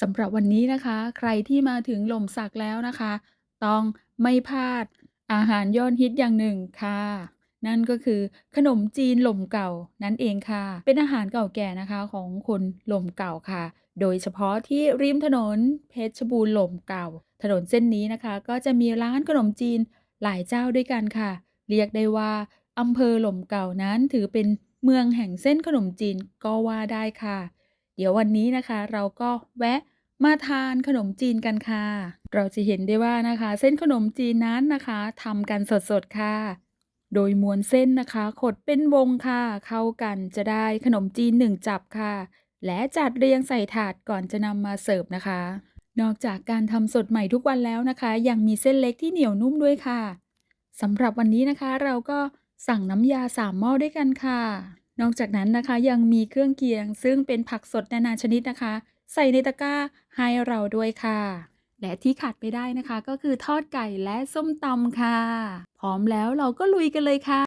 สำหรับวันนี้นะคะ ใครที่มาถึงหล่มสักแล้วนะคะ ต้องไม่พลาดอาหารยอดฮิตอย่างหนึ่งค่ะ นั่นก็คือขนมจีนหล่มเก่านั่นเองค่ะ เป็นอาหารเก่าแก่นะคะของคนหล่มเก่าค่ะ โดยเฉพาะที่ริมถนนเพชรบูรณ์หล่มเก่า ถนนเส้นนี้นะคะ ก็จะมีร้านขนมจีนหลายเจ้าด้วยกันค่ะ เรียกได้ว่าอำเภอหล่มเก่านั้นถือเป็นเมืองแห่งเส้นขนมจีนก็ว่าได้ค่ะ เดี๋ยววันนี้นะคะ เราก็แวะมาทานขนมจีนกันค่ะ เราจะเห็นได้ว่านะคะ เส้นขนมจีนนั้นนะคะทำกันสดๆค่ะ โดยม้วนเส้นนะคะ ขดเป็นวงค่ะ เข้ากันจะได้ขนมจีนหนึ่งจับค่ะ และจัดเรียงใส่ถาดก่อนจะนำมาเสิร์ฟนะคะ นอกจากการทำสดใหม่ทุกวันแล้วนะคะ ยังมีเส้นเล็กที่เหนียวนุ่มด้วยค่ะสำหรับวันนี้นะคะเราก็สั่งน้ำยาสามหม้อด้วยกันค่ะ นอกจากนั้นนะคะยังมีเครื่องเคียง ซึ่งเป็นผักสดนานาชนิดนะคะ ใส่ในตะกร้าให้เราด้วยค่ะ และที่ขาดไม่ได้นะคะ ก็คือทอดไก่และส้มตำค่ะ พร้อมแล้วเราก็ลุยกันเลยค่ะ